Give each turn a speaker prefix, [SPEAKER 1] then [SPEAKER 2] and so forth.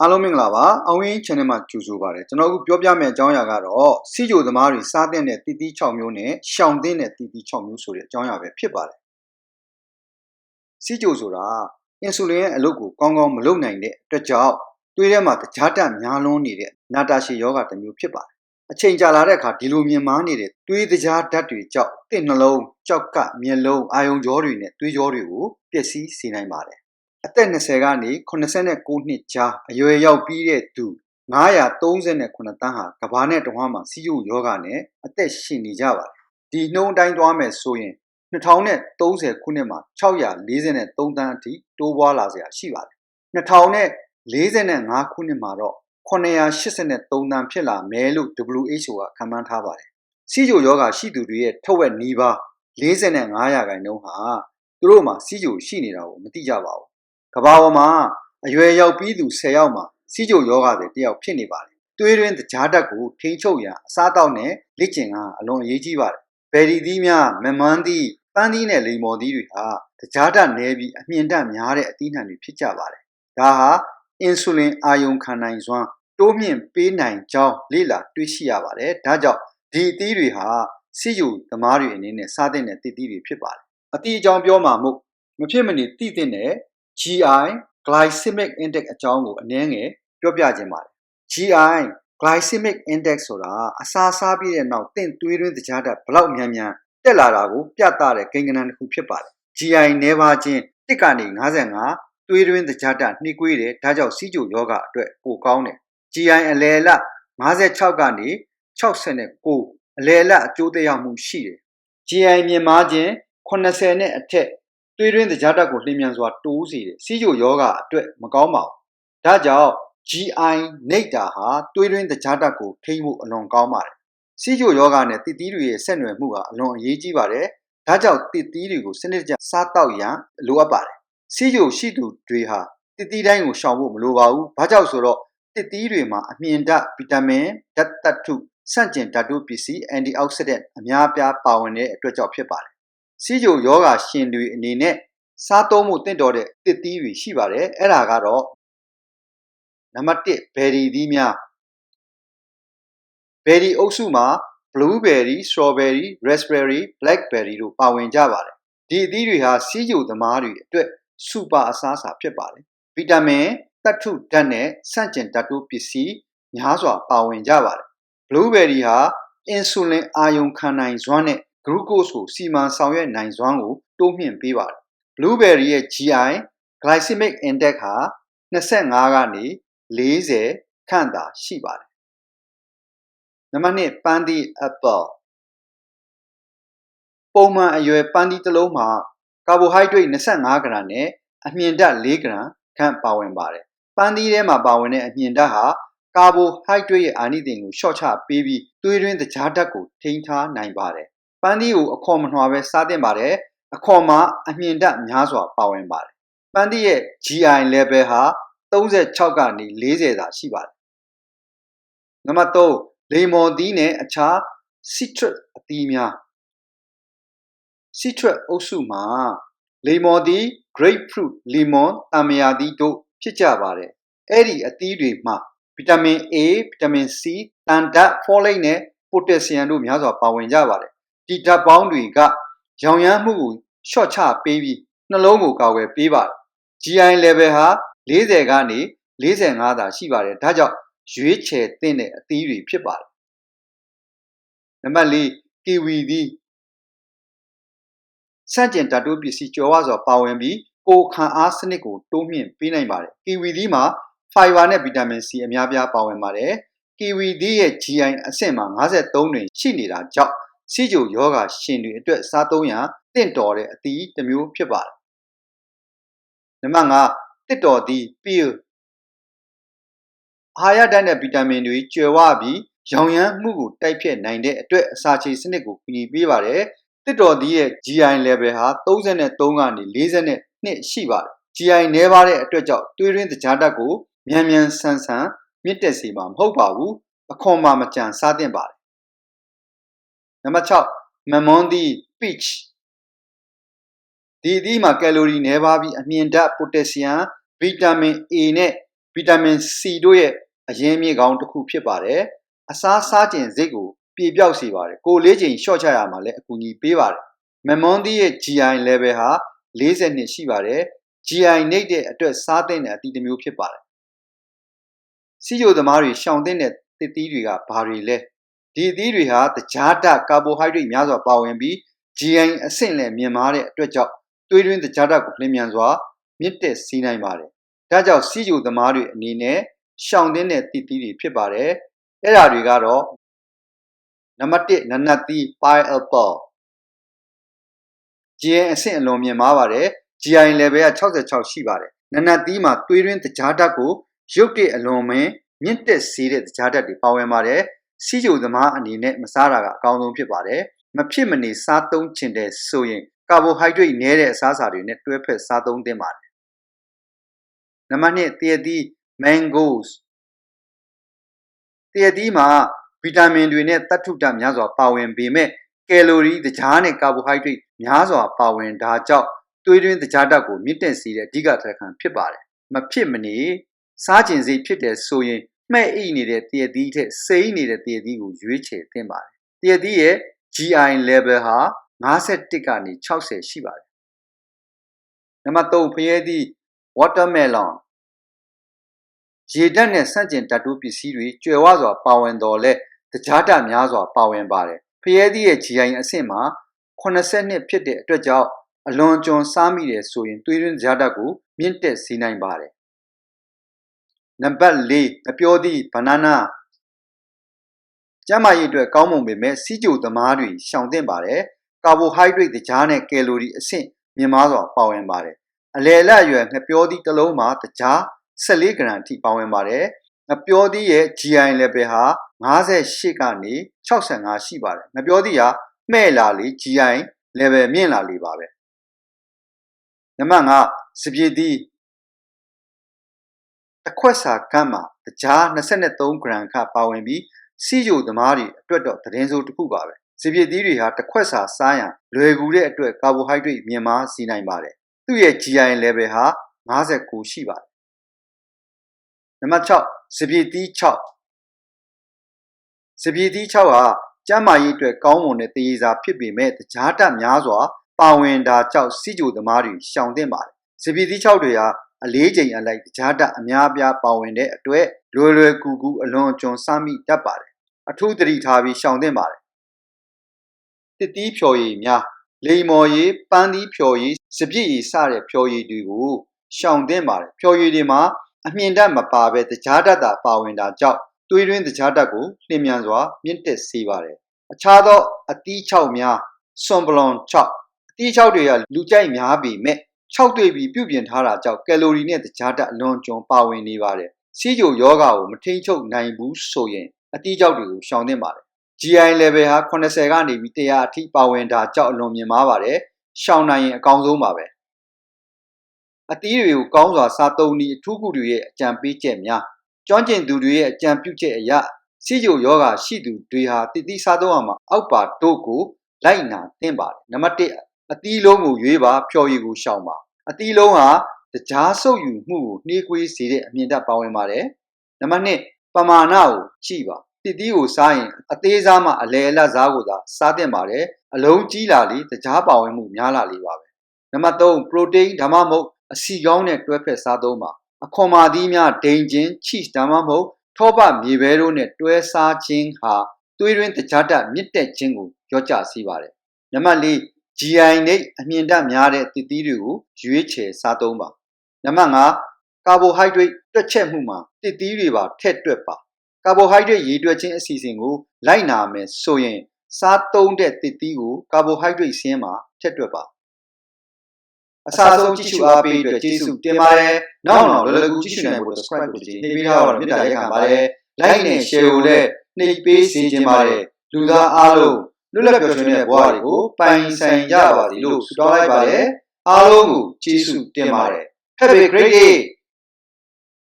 [SPEAKER 1] အားလုံးမင်္ဂလာပါအောင်ရင်း channel မှာကြိုဆိုပါရစေကျွန်တော်အခုပြောပြမယ့်အကြောင်းအရာကတော့စီဂျိုသမားတွေစားတဲ့တဲ့တီတီ6မျိုးနဲ့ရှောင်တဲ့တဲ့တီတီ6မျိုးဆိုတဲ့အကြောင်းအရာပဲဖြစ်ပါတယ်စီဂျိုဆိုတာအင်ဆူလင်ရဲ့အလုပ်ကိုကောင်းကောင်းမလုပ်နိုင်တဲ့အတွက်ကြောင့်သွေးထဲမှာတကြားတက်များလွန်းနေတဲ့နာတာရှည်ယောဂတစ်မျိုးဖြစ်ပါတယ်အချိန်ကြာလာတဲ့အခါဒီလိုမြင်မာနေတဲ့သွေးတကြားဓာတ်တွေကြောင့်တင့်နှလုံးကြောက်ကမျက်လုံးအာယုံကြောတွေနဲ့သွေးကြောတွေကိုပျက်စီးစေနိုင်ပါတယ် အသက်20ကနေ89နှစ်ကြားအရွယ်ရောက်ပြီးတဲ့သူ939တန်းဟာကဘာနဲ့တဝမ်းမှာစီးရုပ်ယောဂနဲ့အသက်ရှင်နေကြပါတယ်။ဒီနှုန်းတိုင်းသွားမယ်ဆိုရင်2030ခုနှစ်မှာ643တန်းအထိတိုးပွားလာစရာရှိပါတယ်။2045ခုနှစ်မှာတော့983တန်းဖြစ်လာမယ်လို့ WHO ကခန့်မှန်းထားပါတယ်။စီးရုပ်ယောဂရှိသူတွေရဲ့ထုတ်ဝက်နီးပါး45ရာခိုင်နှုန်းဟာသူတို့မှာစီးရုပ်ရှိနေတာကိုမသိကြပါဘူး ကဘာပေါ်မှာအရွယ်ရောက်ပြီးသူ10ယောက်မှာစီးကျုပ်ယောဂတွေတယောက်ဖြစ်နေပါတယ်။သွေးတွင်းတကြားတက်ကိုထိန်းချုပ်ရန်အစားအသောက်နဲ့လက်ကျင်ကအလွန်အရေးကြီးပါတယ်။ဘယ်ဒီသီးများမမန်းသီးပန်းသီးနဲ့လိမ္မော်သီးတွေဟာတကြားတက်နည်းပြီးအမြင့်တက်များတဲ့အသီးနှံတွေဖြစ်ကြပါတယ်။ဒါဟာအင်ဆူလင်အာယုံခံနိုင်စွမ်းတိုးမြင့်ပေးနိုင်ကြောင်းလေ့လာတွေ့ရှိရပါတယ်။ဒါကြောင့်ဒီအသီးတွေဟာစီယူသမားတွေအနေနဲ့စားတဲ့နဲ့တည်တည်တွေဖြစ်ပါတယ်။အသီးအကြောင်းပြောမှာမို့မဖြစ်မနေတည်တဲ့ GI glycemic index အကြောင်းကိုအနည်းငယ်ပြောပြခြင်းပါတယ် GI glycemic index ဆိုတာအစာစားပြီးတဲ့နောက်တင့်သွေးတွင်းတကြားဓာတ်ဘလောက်မြန်မြန်တက်လာတာကိုပြသတဲ့ကိန်းဂဏန်းတစ်ခုဖြစ်ပါတယ် GI နည်းပါးခြင်းတစ်ကနေ55သွေးတွင်းတကြားဓာတ်နှိကွေးတယ်ဒါကြောင့်စီးကြိုယောဂအတွက်ပိုကောင်းတယ် GI အလယ်လ56ကနေ69အလယ်လအကျိုးသက်ရောက်မှုရှိတယ် GI မြင်မာခြင်း80နဲ့အထက် သွေးတွင်းတကြားဓာတ်ကိုလျင်မြန်စွာတိုးစေတယ်စီးကြိုယောဂအတွက်မကောင်းပါဘူးဒါကြောင့် GI နေတာဟာသွေးတွင်းတကြားဓာတ်ကိုထိမှုအလွန်ကောင်းပါတယ်စီးကြိုယောဂနဲ့တည်တည်တွေရဲ့ဆက်နွယ်မှုကအလွန်အရေးကြီးပါတယ်ဒါကြောင့်တည်တည်တွေကိုစနစ်တကျစားတောက်ရန်လိုအပ်ပါတယ်စီးကြိုရှိသူတွေဟာတည်တည်တိုင်းကိုရှောင်ဖို့မလိုပါဘူးဘာကြောင့်ဆိုတော့တည်တည်တွေမှာအမြင်ဓာတ်ဗီတာမင်ဓာတ်သတ္ထုဆန့်ကျင်ဓာတုပစ္စည်းအန်တီအောက်ဆီဒန့်အများအပြားပါဝင်တဲ့အတွက်ကြောင့်ဖြစ်ပါတယ် စီးကြိုယောဂရှင်တွေအနေနဲ့စားသုံးမှုတင့်တော်တဲ့တစ်သီးတွေရှိပါတယ်အဲ့ဒါကတော့နံပါတ်1ဘယ်ရီသီးများဘယ်ရီအုပ်စုမှာ blueberry, strawberry, raspberry, blackberry တို့ပါဝင်ကြပါတယ်ဒီအသီးတွေဟာစီးကျူသမားတွေအတွက်စူပါအစားအစာဖြစ်ပါတယ်ဗီတာမင်သတ္ထုဓာတ်နဲ့ဆန့်ကျင်ဓာတ်တို့ပစ္စည်းများစွာပါဝင်ကြပါတယ် blueberry ဟာအင်ဆူလင်အာယုံခံနိုင်စွမ်းနဲ့ glucose ကိုစီမံဆောင်ရွက်နိုင်စွမ်းကိုတိုးမြှင့်ပေးပါတယ် blueberry ရဲ့ GI glycemic index ဟာ25ကနေ40ခန့်သာရှိပါတယ်နံပါတ်1ပန်းသီး apple ပုံမှန်အရွယ်ပန်းသီးတစ်လုံးမှာ ကာဘိုဟိုက်ဒရိတ်25ဂရမ်နဲ့အမြင့်ဓာတ်4ဂရမ်ခန့်ပါဝင်ပါတယ်ပန်းသီးထဲမှာပါဝင်တဲ့အမြင့်ဓာတ်ဟာကာဘိုဟိုက်ဒရိတ်ရဲ့အာနိသင်ကိုရှော့ချပေးပြီးသွေးတွင်းတကြားဓာတ်ကိုထိန်းထားနိုင်ပါတယ် ပန်းသီးကိုအခေါ်မနှွာပဲစားသင့်ပါတယ်အခေါ်မှာအမြင့်ဓာတ်များစွာပါဝင်ပါတယ်ပန်းသီးရဲ့ GI level ဟာ36ကနေ40သာရှိပါတယ်နံပါတ်3လေမော်သီးနဲ့အခြား citrus အသီးများ citrus အုပ်စုမှာလေမော်သီး grapefruit lemon တာမယာသီးတို့ဖြစ်ကြပါတယ်အဲ့ဒီအသီးတွေမှာဗီတာမင် A ဗီတာမင် C တန်ဓာတ် folate နဲ့ potassium တို့များစွာပါဝင်ကြပါတယ် ဒီဓာတ်ပေါင်းတွေကရောင်ရမ်းမှုကိုရှော့ချပေးပြီးနှလုံးကိုကာကွယ်ပေးပါတယ် GI level ဟာ40ကနေ45သာရှိပါတယ်ဒါကြောင့်ရွေးချယ်သင့်တဲ့အသီးတွေဖြစ်ပါတယ်နံပါတ်၄ကီဝီသီးဆန့်ကျင်ဓာတုပစ္စည်းကျော်ဝစွာပါဝင်ပြီးကိုခံအားစနစ်ကိုတိုးမြင့်ပေးနိုင်ပါတယ်ကီဝီသီးမှာဖိုင်ဘာနဲ့ဗီတာမင် C အများပြားပါဝင်ပါတယ်ကီဝီသီးရဲ့ GI အဆင့်မှာ53တွင်ရှိနေတာကြောင့် စီဂျိုယောဂရှင်တွေအတွက်စားသုံးရန်တင့်တော်တဲ့အသီးတစ်မျိုးဖြစ်ပါတယ်နံပါတ်5တစ်တော်သီး peel အာဟာရဓာတ်နဲ့ဗီတာမင်တွေကျွယ်ဝပြီးရောင်ရမ်းမှုကိုတိုက်ဖြတ်နိုင်တဲ့အတွက်အစာချေစနစ်ကိုကူညီပေးပါတယ်တစ်တော်သီးရဲ့ GI level ဟာ33ကနေ42ရှိပါတယ် GI နည်းပါးတဲ့အတွက်ကြောင့်သွေးရင်းတကြားဓာတ်ကိုမြန်မြန်ဆန်ဆန်မြင့်တက်စေမှာမဟုတ်ပါဘူးအခွန်မှမကြံစားသင့်ပါတယ် နံပါတ်6မမွန်သီး peach ဒီအသီးမှာကယ်လိုရီနည်းပါးပြီးအမြင့်ဓာတ်ပိုတက်ဆီယမ်ဗီတာမင် A နဲ့ဗီတာမင် C တို့ရဲ့အရင်းမြစ်ကောင်းတစ်ခုဖြစ်ပါတယ်အစားစားခြင်းစိတ်ကိုပြေပြောက်စေပါတယ်ကိုယ်လေးချိန်ရှော့ချရမှာလည်းအကူအညီပေးပါတယ်မမွန်ဒီရဲ့ GI level ဟာ40နှစ်ရှိပါတယ် GI နှိပ်တဲ့အတွက်စားတဲ့အသီးတစ်မျိုးဖြစ်ပါတယ်စီယိုသမားတွေရှောင်တဲ့တဲ့သစ်သီးတွေကဘာတွေလဲ ဒီအသီးတွေဟာတကြားဓာတ်ကာဘိုဟိုက်ဒရိတ်များစွာပါဝင်ပြီး GI အဆင့်လည်းမြင့်မားတဲ့အတွက်ကြောင့်သွေးတွင်းတကြားဓာတ်ကိုလျင်မြန်စွာမြင့်တက်စီးနိုင်ပါတယ်ဒါကြောင့်စီယိုသမားတွေအနေနဲ့ရှောင်တဲ့တဲ့သစ်သီးတွေဖြစ်ပါတယ်အဲ့ဒါတွေကတော့နံပါတ်1နနတ်သီး pineapple GI အဆင့်အလွန်မြင့်မားပါတယ် GI level က66ရှိပါတယ်နနတ်သီးမှာသွေးတွင်းတကြားဓာတ်ကိုရုပ်တဲ့အလွန်မင်းမြင့်တက်စေတဲ့တကြားဓာတ်တွေပါဝင်ပါတယ် စီဂျိုသမားအနေနဲ့မစားတာကအကောင်းဆုံးဖြစ်ပါတယ်မဖြစ်မနေစားသုံးချင်တဲ့ဆိုရင်ကာဘိုဟိုက်ဒရိတ်နည်းတဲ့အစားအစာတွေနဲ့တွဲဖက်စားသုံးသင့်ပါတယ်နံပါတ်2တည့်သီး mangoes တည့်သီးမှာဗီတာမင်တွေနဲ့သတ္ထုဓာတ်များစွာပါဝင်ပေမဲ့ကယ်လိုရီတကြားနဲ့ကာဘိုဟိုက်ဒရိတ်များစွာပါဝင်ဒါကြောင့်သွေးတွင်းတကြားဓာတ်ကိုမြင့်တက်စေတဲ့အဓိကထက်ခံဖြစ်ပါတယ်မဖြစ်မနေစားကျင်စိတ်ဖြစ်တယ်ဆိုရင် မှဲ့အိနေတဲ့တည့်သီးထက်စိမ့်နေတဲ့တည့်သီးကိုရွေးချယ်သင့်ပါတယ်တည့်သီးရဲ့ GI level ဟာ51ကနေ60ရှိပါတယ်နံပါတ်3ဖရဲသီး watermelon ရေဓာတ်နဲ့ဆန့်ကျင်ဓာတ်တိုးပစ္စည်းတွေကျွယ်ဝစွာပါဝင်တော်လဲတကြားဓာတ်များစွာပါဝင်ပါတယ်ဖရဲသီးရဲ့ GI အဆင့်မှာ82ဖြစ်တဲ့အတွက်ကြောင့်အလွန်ကျွံစားမိတယ်ဆိုရင်သွေးရင်းကြားဓာတ်ကိုမြင့်တက်စေနိုင်ပါတယ် နံပါတ်4အပျော်သည့် banana ကျန်းမာရေးအတွက်ကောင်းမွန်ပေမဲ့စီးကြိုသမားတွေရှောင်သင့်ပါတယ်ကာဘိုဟိုက်ဒရိတ်တကြားနဲ့ကယ်လိုရီအဆင့်မြင့်မားစွာပါဝင်ပါတယ်အလယ်အလတ်အရွယ်ငပျောသီးတစ်လုံးမှာတကြား14ဂရမ်အထိပါဝင်ပါတယ်ငပျောသီးရဲ့ GI level ဟာ58ကနေ65ရှိပါတယ်ငပျောသီးဟာမှဲ့လာလေ GI level မြင့်လာလေပါပဲနံပါတ်5စပြည့်သီး တစ်ခွက်စာကမ်းမှာတကြား23ဂရမ်ခပါဝင်ပြီးစီယိုသမားတွေအတွက်တော့သတင်းစိုးတစ်ခုပါပဲစပြည့်သီးတွေဟာတစ်ခွက်စာစားရန်လွယ်ကူတဲ့အတွက်ကာဘိုဟိုက်ဒရိတ်မြင့်မားစေနိုင်ပါတယ်သူ့ရဲ့ GI level ဟာ59ရှိပါတယ်နံပါတ်6စပြည့်သီး6စပြည့်သီး6ဟာကျန်းမာရေးအတွက်ကောင်းမွန်တဲ့တရေစာဖြစ်ပေမဲ့တကြားတက်များစွာပါဝင်တာကြောင့်စီဂျိုသမားတွေရှောင်သင့်ပါတယ်စပြည့်သီး6တွေဟာ အလေးချိန်အလိုက်တကြားတက်အများအပြားပါဝင်တဲ့အတွက်လွယ်လွယ်ကူကူအလွန်ကျွံစားမိတတ်ပါတယ်အထူးသတိထားပြီးရှောင်သင့်ပါတယ်တစ်တီးဖြော်ရည်များလိမ်မော်ရည်ပန်းသီးဖြော်ရည်စပြည့်ရည်စတဲ့ဖြော်ရည်တွေကိုရှောင်သင့်ပါတယ်ဖြော်ရည်တွေမှာအမြင့်ဓာတ်မပါဘဲတကြားဓာတ်သာပါဝင်တာကြောင့်သွေးတွင်းတကြားဓာတ်ကိုလျင်မြန်စွာမြင့်တက်စေပါတယ်အခြားသောအသီး၆များဆွန်ဘလွန်6အသီး6တွေကလူကြိုက်များပေမဲ့ 6တွေ့ပြီးပြုပြင်ထားတာကြောင့်ကယ်လိုရီနဲ့တကြားဓာတ်အလွန်ကျွံပါဝင်နေပါတယ်စီးကြိုယောဂါကိုမထိန်ချုပ်နိုင်ဘူးဆိုရင်အသီး6တွေကိုရှောင်သင့်ပါတယ် GI level ဟာ80ကနေပြီး100အထိပါဝင်တာကြောင့်အလွန်မြင့်မားပါတယ်ရှောင်နိုင်ရင်အကောင်းဆုံးပါပဲအသီးတွေကိုကောင်းစွာစားသုံးနည်းအထူးကုတွေရဲ့အကြံပေးချက်များကျွမ်းကျင်သူတွေရဲ့အကြံပြုချက်အရစီဂျိုယောဂရှိသူတွေဟာတည်တည်စားသုံးအောင်မှာအောက်ပါတို့ကိုလိုက်နာသင့်ပါတယ်နံပါတ်1အသီးလုံးကိုရွေးပါဖြော်ရည်ကိုရှောင်ပါ အသီးလုံးဟာတကြားဆုပ်ယူမှုကိုနှေးကွေးစေတဲ့အမြင့်တက်ပါဝင်ပါတယ်နံပါတ်2ပမာဏကိုကြည့်ပါတည်တည်ကိုစားရင်အသေးစားမှအလဲအလတ်စားကိုသာစားသင့်ပါတယ်အလုံးကြီးလာလေတကြားပါဝင်မှုများလာလေပါပဲနံပါတ်3ပရိုတိန်းဒါမှမဟုတ်အဆီကောင်းနဲ့တွဲဖက်စားသုံးပါအခွန်မာသီးများဒိန်ချင်း cheese ဒါမှမဟုတ်ထောပမြေပဲတို့နဲ့တွဲစားခြင်းဟာသွေးရင်းတကြားတက်မြင့်တက်ခြင်းကိုကြော့ကျစေပါတယ်နံပါတ်4 GI နဲ့အမြင့်တက်များတဲ့သစ်သီးတွေကိုရွေးချယ်စားသုံးပါနံပါတ်5ကာဘိုဟိုက်ဒရိတ်တွက်ချက်မှုမှာသစ်သီးတွေပါထည့်တွက်ပါကာဘိုဟိုက်ဒရိတ်ရေတွက်ခြင်းအစီအစဉ်ကိုလိုက်နာမယ်ဆိုရင် စားသုံးတဲ့သစ်သီးကိုကာဘိုဟိုက်ဒရိတ်ဆင်းမှာထည့်တွက်ပါအစားဆုံးကြည့်ရှုအားပေးအတွက်ကျေးဇူးတင်ပါတယ်။နောက်နောက်လောလောကူကြည့်ရှုနိုင်ဖို့ subscribe ကိုကြည့်နှိပ်ပေးထားတော့မေတ္တာရက်ခံပါတယ်။ like နဲ့ share ကိုလည်းနှိပ်ပေးစေချင်ပါတယ်။လူသားအားလုံး လွတ်လပ်ပျော်ရွှင်တဲ့ဘဝတွေကိုပိုင်ဆိုင်ကြပါစေလို့ဆုတောင်းလိုက်ပါတယ်။အားလုံးကိုကျေးဇူးတင်ပါတယ်။ Have a great day